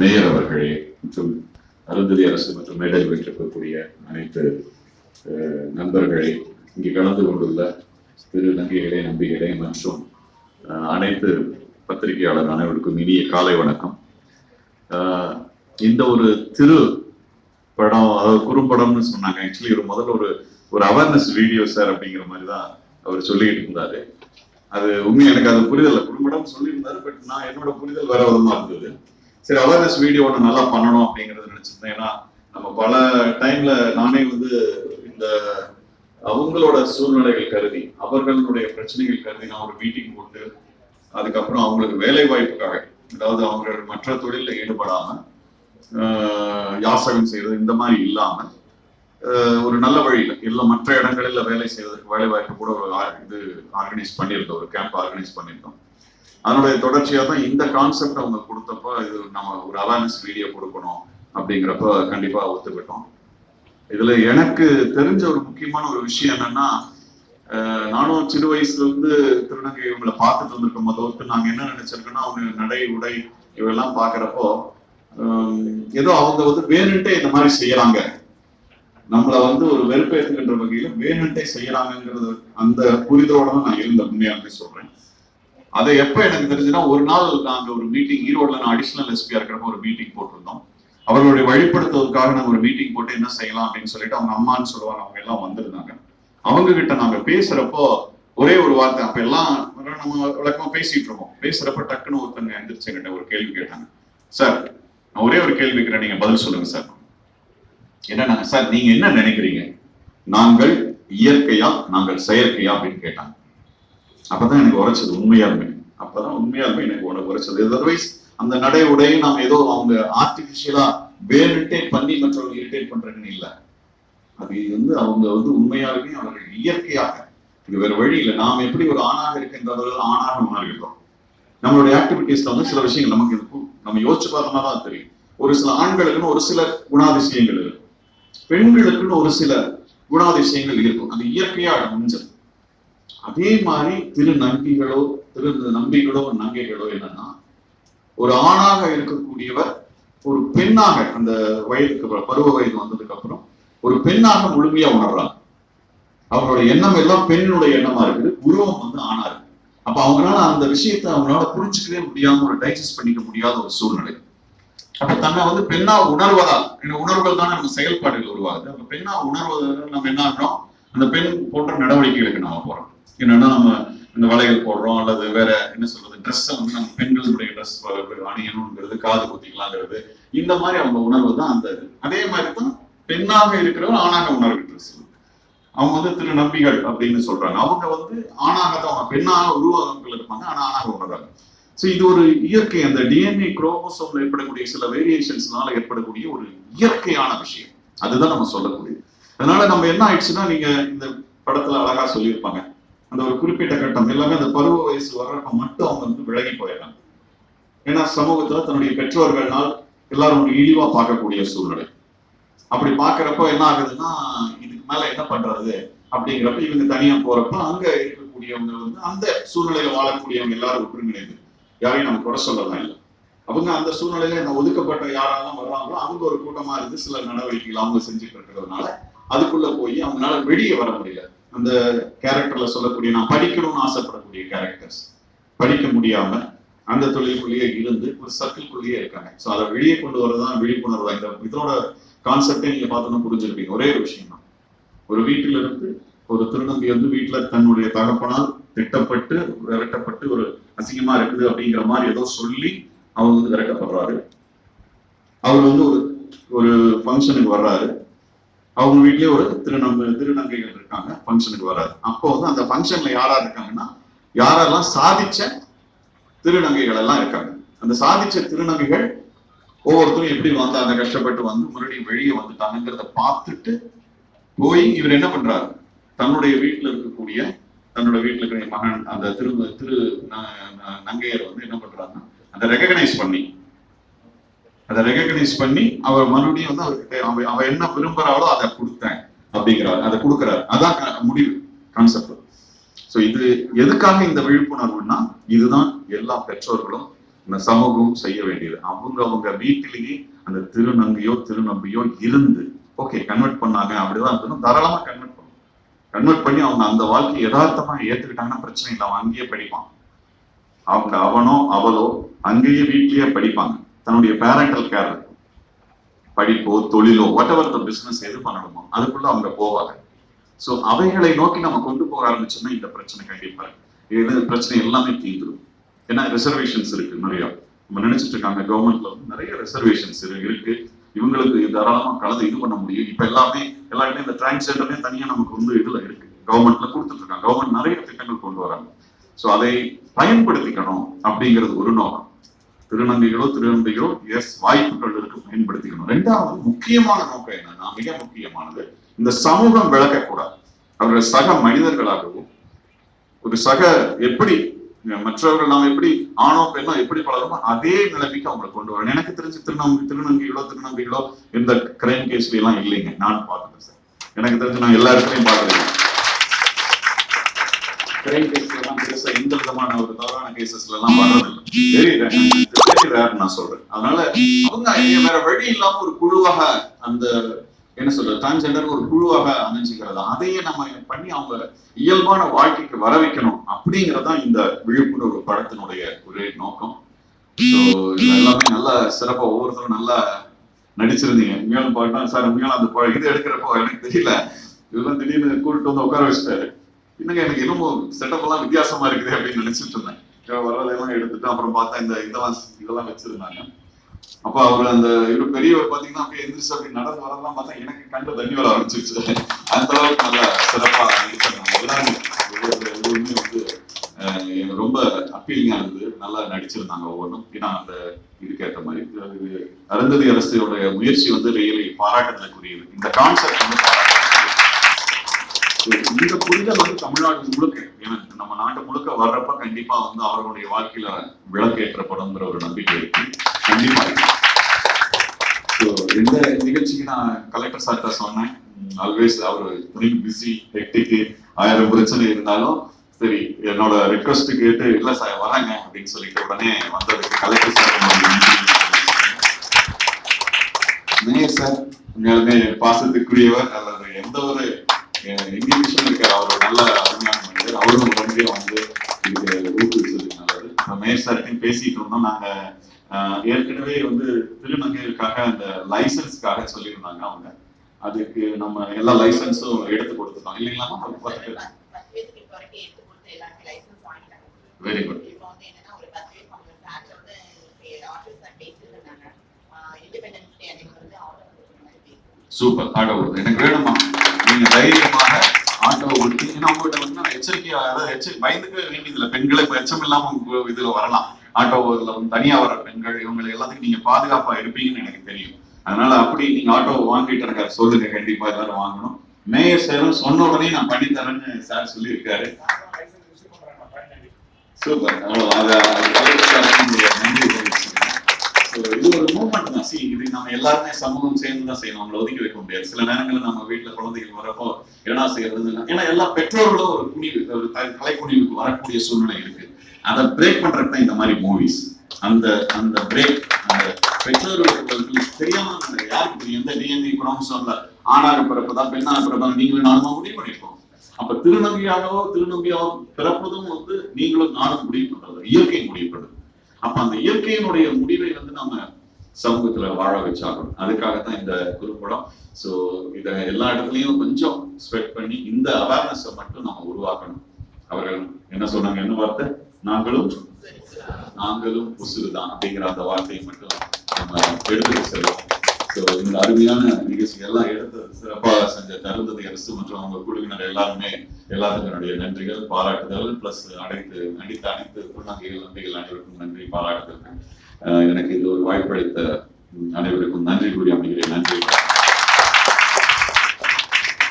Mayor அவர்களே மற்றும் அருந்ததி அரசு மற்றும் மேடையில் வீட்டிருக்கக்கூடிய அனைத்து நண்பர்களே இங்கே கலந்து கொண்டுள்ள திரு நங்கைகளே நம்பிகளே மற்றும் அனைத்து பத்திரிகையாளர் அனைவருக்கும் இனிய காலை வணக்கம். இந்த ஒரு திரு படம் அதாவது குறும்படம்னு சொன்னாங்க. ஆக்சுவலி ஒரு முதல்ல ஒரு ஒரு அவேர்னஸ் வீடியோ சார் அப்படிங்கிற மாதிரி தான் அவர் சொல்லிக்கிட்டு இருந்தாரு. அது உண்மை எனக்கு அது புரிதல் குறும்படம் சொல்லியிருந்தாரு பட் நான் என்னோட புரிதல் வேற விதமா இருந்தது. சரி அவேர்னஸ் வீடியோ ஒன்று நல்லா பண்ணணும் அப்படிங்கறது நினைச்சிருந்தேன். ஏன்னா நம்ம பல டைம்ல நானே வந்து இந்த அவங்களோட சூழ்நிலைகள் கருதி அவர்களுடைய பிரச்சனைகள் கருதி நான் ஒரு மீட்டிங் போட்டு அதுக்கப்புறம் அவங்களுக்கு வேலை வாய்ப்புக்காக அதாவது அவங்க மற்ற தொழிலில் ஈடுபடாம யாசகம் செய்யறது இந்த மாதிரி இல்லாம ஒரு நல்ல வழியில இல்ல மற்ற இடங்களில் வேலை செய்வதற்கு வேலை வாய்ப்பு கூட ஒரு இது ஆர்கனைஸ் பண்ணியிருந்தோம் ஒரு கேம்ப் ஆர்கனைஸ் பண்ணியிருந்தோம். அதனுடைய தொடர்ச்சியா தான் இந்த கான்செப்ட் அவங்க கொடுத்தப்ப இது நம்ம ஒரு அவேர்னஸ் வீடியோ கொடுக்கணும் அப்படிங்கிறப்ப கண்டிப்பா ஒத்துக்கிட்டோம். இதுல எனக்கு தெரிஞ்ச ஒரு முக்கியமான ஒரு விஷயம் என்னன்னா அஹ், நானும் சிறு வயசுல இருந்து திருநங்கை இவங்களை பார்த்துட்டு வந்திருக்கும். போது நாங்க என்ன நினைச்சிருக்கோம்னா அவங்க நடை உடை இவெல்லாம் பாக்குறப்போ ஏதோ அவங்க வந்து வேணுன்ட்டே இந்த மாதிரி செய்யறாங்க. நம்மள வந்து ஒரு வெறுப்பேற்றுகின்ற வகையில வேணுன்ட்டே செய்யறாங்கிறது அந்த புரிதோட தான் நான் இருந்த உண்மையாலுமே சொல்றேன். அதை எப்ப எனக்கு தெரிஞ்சுன்னா ஒரு நாள் நாங்க ஒரு மீட்டிங் ஈரோட்ல நான் அடிஷனல் எஸ்பியா இருக்கிறப்ப ஒரு மீட்டிங் போட்டிருந்தோம். அவர்களுடைய வழிபடுத்துவதற்காக நாங்க ஒரு மீட்டிங் போட்டு என்ன செய்யலாம் அப்படின்னு சொல்லிட்டு அவங்க அம்மான்னு சொல்லுவாங்க அவங்க எல்லாம் வந்திருந்தாங்க. அவங்க கிட்ட நாங்க பேசுறப்போ ஒரே ஒரு வார்த்தை அப்ப எல்லாம் நம்ம விளக்கமா பேசிட்டு இருக்கோம். பேசுறப்ப டக்குன்னு ஒருத்தங்க எந்திரிச்சு என்கிட்ட ஒரு கேள்வி கேட்டாங்க. சார் நான் ஒரே ஒரு கேள்வி கேட்கிறேன் நீங்க பதில் சொல்லுங்க சார். என்னன்னா சார் நீங்க என்ன நினைக்கிறீங்க? நாங்கள் இயற்கையா நாங்கள் செயற்கையா? அப்படின்னு கேட்டாங்க. அப்பதான் எனக்கு உரைச்சது உண்மையாலுமே. அப்பதான் உண்மையாலுமே எனக்கு உனக்கு உரைச்சது. அதர்வைஸ் அந்த நடை உடையை நாம் ஏதோ அவங்க ஆர்டிபிஷியலா வேறுட்டே பண்ணி மற்றவங்க இரிட்டேட் பண்றதுன்னு இல்ல. அது வந்து அவங்க வந்து உண்மையாலுமே அவர்கள் இயற்கையாக இது வேற வழி இல்லை. நாம் எப்படி ஒரு ஆணாக இருக்கின்றவர்கள் ஆணாக மாறுகிறோம் நம்மளுடைய ஆக்டிவிட்டீஸ்ல வந்து சில விஷயங்கள் நமக்கு இருக்கும் நம்ம யோசிச்சு பார்த்தோம்னா தான் தெரியும். ஒரு சில ஆண்களுக்குன்னு ஒரு சில குணாதிசயங்கள் இருக்கும். பெண்களுக்குன்னு ஒரு சில குணாதிசயங்கள் இருக்கும். அது இயற்கையா அமைஞ்சது. அதே மாதிரி திரு நம்பிகளோ திரு நம்பிகளோ நங்கைகளோ என்னன்னா ஒரு ஆணாக இருக்கக்கூடியவர் ஒரு பெண்ணாக அந்த வயதுக்கு பருவ வயது வந்ததுக்கு அப்புறம் ஒரு பெண்ணாக முழுமையா உணர்றாங்க. அவங்களோட எண்ணம் எல்லாம் பெண்ணுடைய எண்ணமா இருக்குது உருவம் வந்து ஆணா இருக்கு. அப்ப அவங்களால அந்த விஷயத்தை அவங்களால புரிஞ்சுக்கவே முடியாம ஒரு டைஜஸ்ட் பண்ணிக்க முடியாத ஒரு சூழ்நிலை. அப்ப தன்னை வந்து பெண்ணா உணர்வதால் உணர்வுகள் தான் நம்ம செயல்பாடுகள் உருவாகுது. அப்ப பெண்ணா உணர்வதால் நம்ம என்ன ஆகிறோம்? அந்த பெண் போன்ற நடவடிக்கைகளுக்கு நம்ம போறோம். என்னன்னா நம்ம இந்த வளையல் போடுறோம் அல்லது வேற என்ன சொல்றது ட்ரெஸ் வந்து நம்ம பெண்களுடைய ட்ரெஸ் அணியணுங்கிறது காது குத்திக்கலாங்கிறது இந்த மாதிரி அவங்க உணர்வு தான் அந்த அதே மாதிரி தான் பெண்ணாக இருக்கிறவர் ஆணாக உணர்வு ட்ரெஸ் அவங்க வந்து திரு நம்பிகள் அப்படின்னு சொல்றாங்க. அவங்க வந்து ஆணாக தான் அவங்க பெண்ணாக உருவங்கள் இருப்பாங்க ஆனா ஆணாக உணர்றாங்க. சோ இது ஒரு இயற்கை அந்த டிஎன்ஏ குரோமோசோம்ல ஏற்படக்கூடிய சில வேரியேஷன்ஸ்னால ஏற்படக்கூடிய ஒரு இயற்கையான விஷயம். அதுதான் நம்ம சொல்லக்கூடியது. அதனால நம்ம என்ன ஆயிடுச்சுன்னா நீங்க இந்த படத்துல அழகா சொல்லியிருப்பாங்க. அந்த ஒரு குறிப்பிட்ட கட்டம் எல்லாமே அந்த பருவ வயசு வர்றப்ப மட்டும் அவங்க வந்து விலகி போயிடறாங்க. ஏன்னா சமூகத்துல தன்னுடைய பெற்றோர்கள்னால் எல்லாரும் ஒரு இழிவா பார்க்கக்கூடிய சூழ்நிலை. அப்படி பாக்குறப்ப என்ன ஆகுதுன்னா இதுக்கு மேல என்ன பண்றது? அப்படிங்கிறப்ப இவங்க தனியா போறப்ப அங்க இருக்கக்கூடியவங்க வந்து அந்த சூழ்நிலையில வாழக்கூடியவங்க எல்லாரும் ஒற்றுங்கிணைந்து யாரையும் நம்ம குறை சொல்லலாம் இல்லை. அவங்க அந்த சூழ்நிலையில இந்த ஒதுக்கப்பட்ட யாரெல்லாம் வர்றாங்களோ அவங்க ஒரு கூட்டமா இருந்து சில நடவடிக்கைகள் அவங்க செஞ்சுட்டு இருக்கிறதுனால அதுக்குள்ள போய் அவங்களால வெளியே வர முடியல. அந்த கேரக்டர்ல சொல்லக்கூடிய நான் படிக்கணும்னு ஆசைப்படக்கூடிய கேரக்டர்ஸ் படிக்க முடியாம அந்த தொழிலுக்குள்ளேயே இருந்து ஒரு சர்க்கிள்குள்ளேயே இருக்காங்க. ஸோ அதை வெளியே கொண்டு வரதான் விழிப்புணர்வு இந்த இதோட கான்செப்டே நீங்க பார்த்தோன்னா புரிஞ்சிருப்பீங்க. ஒரே ஒரு விஷயம் தான். ஒரு வீட்டில இருந்து ஒரு திருநம்பி வந்து வீட்டுல தன்னுடைய தகப்பனால் திட்டப்பட்டு விரட்டப்பட்டு ஒரு அசிங்கமா இருக்குது அப்படிங்கிற மாதிரி ஏதோ சொல்லி அவங்க வந்து விரட்டப்படுறாரு. அவர் வந்து ஒரு ஒரு ஃபங்க்ஷனுக்கு வர்றாரு. அவங்க வீட்லயே ஒரு திருநம்ப திருநங்கைகள் இருக்காங்க ஃபங்க்ஷனுக்கு வராது. அப்போ வந்து அந்த ஃபங்க்ஷன்ல யாரா இருக்காங்கன்னா யாரெல்லாம் சாதிச்ச திருநங்கைகள் எல்லாம் இருக்காங்க. அந்த சாதிச்ச திருநங்கைகள் ஒவ்வொருத்தரும் எப்படி வந்தாங்க கஷ்டப்பட்டு வந்து மறுபடியும் வெளியே வந்துட்டாங்கிறத பார்த்துட்டு போய் இவர் என்ன பண்றாரு? தன்னுடைய வீட்டுல இருக்கக்கூடிய தன்னோட வீட்டுல இருக்கிற மகன் அந்த திரு திரு ந- ந- நங்கையர் வந்து என்ன பண்றாங்கன்னா அதை ரெகக்னைஸ் பண்ணி அதை ரெகக்னைஸ் பண்ணி அவர் மறுபடியும் வந்து அவருக்கு அவ அவ என்ன விரும்புறாளோ அதை கொடுத்தேன் அப்படிங்கிறார். அதை கொடுக்குறாரு. அதான் முடிவு கான்செப்ட் சோ இது எதுக்காக இந்த விழிப்புணர்வுன்னா இதுதான் எல்லா பெற்றோர்களும் இந்த சமூகம் செய்ய வேண்டியது. அவங்க அவங்க வீட்டிலேயே அந்த திருநங்கையோ திருநம்பியோ இருந்து ஓகே கன்வெர்ட் பண்ணாங்க அப்படிதான் இருக்கணும். தாராளமா கன்வெர்ட் பண்ணும் கன்வெர்ட் பண்ணி அவங்க அந்த வாழ்க்கையை யதார்த்தமா ஏத்துக்கிட்டாங்கன்னா பிரச்சனை இல்லை. அவன் அங்கேயே படிப்பான். அவங்க அவனோ அவளோ அங்கேயே வீட்லயே படிப்பாங்க. தன்னுடைய பேரண்டல் கேர் படிப்போ தொழிலோ வாட் எவர் த பிசினஸ் எது பண்ணணுமோ அதுக்குள்ள அவங்க போவாங்க. ஸோ அவைகளை நோக்கி நம்ம கொண்டு போக ஆரம்பிச்சோம்னா இந்த பிரச்சனை கண்டிப்பா இது பிரச்சனை எல்லாமே தீந்துரும். ஏன்னா ரிசர்வேஷன்ஸ் இருக்கு நிறைய. நம்ம நினைச்சிட்டு இருக்காங்க கவர்மெண்ட்ல வந்து நிறைய ரிசர்வேஷன்ஸ் இருக்கு. இவங்களுக்கு தாராளமா கலந்து இது பண்ண முடியும். இப்ப எல்லாமே எல்லாருமே இந்த டிரான்ஸ்ஜெண்டருமே தனியா நமக்கு வந்து இதுல இருக்கு. கவர்மெண்ட்ல கொடுத்துட்டு இருக்காங்க. கவர்மெண்ட் நிறைய திட்டங்கள் கொண்டு வராங்க. ஸோ அதை பயன்படுத்திக்கணும் அப்படிங்கிறது ஒரு நோக்கம். திருநங்கைகளோ திருநங்கைகளோ எஸ் வாய்ப்புகள் இருக்கு பயன்படுத்திக்கணும். ரெண்டாவது முக்கியமான நோக்கம் என்னன்னா மிக முக்கியமானது. இந்த சமூகம் விளக்கக்கூடாது. அவர்கள் சக மனிதர்களாகவும் ஒரு சக எப்படி மற்றவர்கள் நாம் எப்படி ஆணோ பெண்ணோ எப்படி பழகிறோமோ அதே நிலைமைக்கு அவங்களை கொண்டு வரணும். எனக்கு தெரிஞ்சு திருநங்கை திருநங்கைகளோ திருநம்பிகளோ இந்த கிரைம் கேஸ்ல எல்லாம் இல்லைங்க. நான் பார்த்தேன் சார். எனக்கு தெரிஞ்சு நான் எல்லா இடத்துலையும் பார்த்துருக்கேன் கிரைம் கேஸ் எந்த ஒரு தவறான கேசஸ்ல எல்லாம் வர்றதில்லை நான் சொல்றேன். அதனால அவங்க வேற வழி இல்லாம ஒரு குழுவாக அந்த என்ன சொல்றது டிரான்ஸ்ஜெண்டர் ஒரு குழுவாக அமைஞ்சுக்கிறது அதையே நம்ம பண்ணி அவங்க இயல்பான வாழ்க்கைக்கு வர வைக்கணும் அப்படிங்கறதான் இந்த விழிப்புணர்வு படத்தினுடைய ஒரே நோக்கம். ஸோ இதுல எல்லாமே நல்லா சிறப்பா ஒவ்வொருத்தரும் நல்லா நடிச்சிருந்தீங்க. உண்மையாலும் பாட்டா சார் உண்மையாலும் அந்த இது எடுக்கிறப்போ எனக்கு தெரியல. இதெல்லாம் திடீர்னு கூட்டிட்டு வந்து உட்கார வச்சுட்டாரு. என்னங்க எனக்கு இன்னமும் செட்டப் எல்லாம் வித்தியாசமா இருக்குது அப்படின்னு நினைச்சிட்டு இருந்தேன். இங்க வர்றதெல்லாம் எடுத்துட்டு அப்புறம் பார்த்தா இந்த இதெல்லாம் இதெல்லாம் வச்சிருந்தாங்க. அப்ப அவர் அந்த இவரு பெரியவர் பாத்தீங்கன்னா அப்படியே எந்திரிச்சு அப்படி நடந்து வரதெல்லாம் பார்த்தா எனக்கு கண்டு தண்ணி வர ஆரம்பிச்சிருச்சு. அந்த அளவுக்கு நல்லா சிறப்பா நடிச்சிருந்தாங்க எல்லாரும் வந்து ரொம்ப அப்பீலிங்கா இருந்தது. நல்லா நடிச்சிருந்தாங்க ஒவ்வொன்றும். ஏன்னா அந்த இதுக்கேற்ற மாதிரி. அருந்ததி அரசியோட முயற்சி வந்து ரியலி பாராட்டத்திற்குரியது இந்த கான்செப்ட் வந்து பாராட்டத்திற்குரியது இந்த புரிதல் வந்து தமிழ்நாடு முழுக்க. எனக்கு நம்ம நாட்டு முழுக்க வர்றப்ப கண்டிப்பா வந்து அவர்களுடைய வாழ்க்கையில விளக்கேற்றப்படும்ங்கிற ஒரு நம்பிக்கை இருக்கு. கண்டிப்பா இருக்கு. ஸோ இந்த நிகழ்ச்சிக்கு நான் கலெக்டர் சார்கிட்ட சொன்னேன். ஆல்வேஸ் அவர் பிஸி ஹெக்டிக்கு ஆயிரம் பிரச்சனை இருந்தாலும் சரி என்னோட ரிக்வஸ்ட் கேட்டு இல்ல சார் வராங்க அப்படின்னு சொல்லிட்டு உடனே வந்ததுக்கு கலெக்டர் சார் மேயர் சார் உண்மையாலுமே பாசத்துக்குரியவர் அல்லது எந்த ஒரு இங்கிலீஷும் இருக்கார் அவர் நல்ல அருமையான மனிதர். அவரும் உடனே வந்து இதுக்கு ஊக்குவிச்சதுக்கு நல்லது இப்ப மேயர் சார்ட்டையும் பேசிட்டு இருந்தோம். நாங்க அஹ், ஏற்கனவே வந்து திருநங்கைகளுக்காக அந்த லைசன்ஸ்க்காக சொல்லியிருந்தாங்க அவங்க. அதுக்கு நம்ம எல்லா லைசன்ஸும் எடுத்து கொடுத்துட்டோம். இல்லைங்களாமா ஒரு பத்து பேர் பேருக்கு இப்ப வரைக்கும் எடுத்து கொடுத்து எல்லாருமே லைசன்ஸ் வாங்கிட்டாங்க வெரி குட் சூப்பர் ஓடுது எனக்கு வேணுமா நீங்க தைரியமாக ஆட்டோ ஓட்டி ஏன்னா உங்ககிட்ட வந்து நான் எச்சரிக்கையா அதாவது எச்சரி பயந்துக்கவே வேண்டியதில்லை பெண்களை இப்ப எச்சம் இல்லாம இதுல வரலாம் ஆட்டோல வந்து தனியா வர பெண்கள் இவங்க எல்லாத்துக்கும் நீங்க பாதுகாப்பா இருப்பீங்கன்னு எனக்கு தெரியும் அதனால அப்படி நீங்க ஆட்டோ வாங்கிட்டு இருக்காரு சொல்லுங்க கண்டிப்பா எல்லாரும் வாங்கணும் மேயர் சாரும் சொன்ன உடனே நான் பண்ணி தரேன்னு சார் சொல்லியிருக்காரு சூப்பர் அவ்வளவு அத நன்றி இது ஒரு மூமெண்ட் தான். சி இது நம்ம எல்லாருமே சமூகம் சேர்ந்து தான் செய்யணும். நம்மளை ஒதுக்கி வைக்க முடியாது. சில நேரங்களில் நம்ம வீட்டுல குழந்தைகள் வரப்போ என்ன செய்யறது ஏன்னா எல்லா பெற்றோர்களும் ஒரு குனிவு ஒரு கலை குனிவுக்கு வரக்கூடிய சூழ்நிலை இருக்கு. அதை பிரேக் பண்றதுக்கு தான் இந்த மாதிரி மூவிஸ் அந்த அந்த பிரேக் அந்த பெற்றோர்களுக்கு தெரியாம அந்த யாருக்கு தெரியும்? எந்த டிஎன்ஏ குரோமோசோம்ல ஆணாக பிறப்பதா பெண்ணாக பிறப்பதா நீங்களும் நானுமா முடிவு பண்ணிருக்கோம் அப்ப திருநங்கையாகவோ திருநங்கையாவோ பிறப்பதும் வந்து நீங்களும் நானும் முடிவு பண்றது. இயற்கை முடிவு பண்றது. அப்ப அந்த இயற்கையினுடைய முடிவை வந்து நம்ம சமூகத்துல வாழ வச்சாகணும். அதுக்காகத்தான் இந்த குறும்படம். சோ இத எல்லா இடத்துலயும் கொஞ்சம் ஸ்ப்ரெட் பண்ணி இந்த அவேர்னஸ் மட்டும் நம்ம உருவாக்கணும். அவர்கள் என்ன சொன்னாங்க? என்ன வார்த்தை? நாங்களும் நாங்களும் உசுறுதான் அப்படிங்கிற அந்த வார்த்தையை மட்டும் நம்ம எடுத்துட்டு செல்வோம். ஸோ இந்த அருமையான நிகழ்ச்சி எல்லாம் எடுத்து சிறப்பாக செஞ்ச தருந்தது அரசு மற்றும் அவங்க குழுவினர் எல்லாருமே எல்லாத்துக்கும் என்னுடைய நன்றிகள் பாராட்டுதல் பிளஸ் அனைத்து நடித்த அனைத்து புன்னகைகள் நன்றிகள் அனைவருக்கும் நன்றி பாராட்டுதல் எனக்கு இது ஒரு வாய்ப்பளித்த அனைவருக்கும் நன்றி கூறி அமைகிறேன். நன்றி.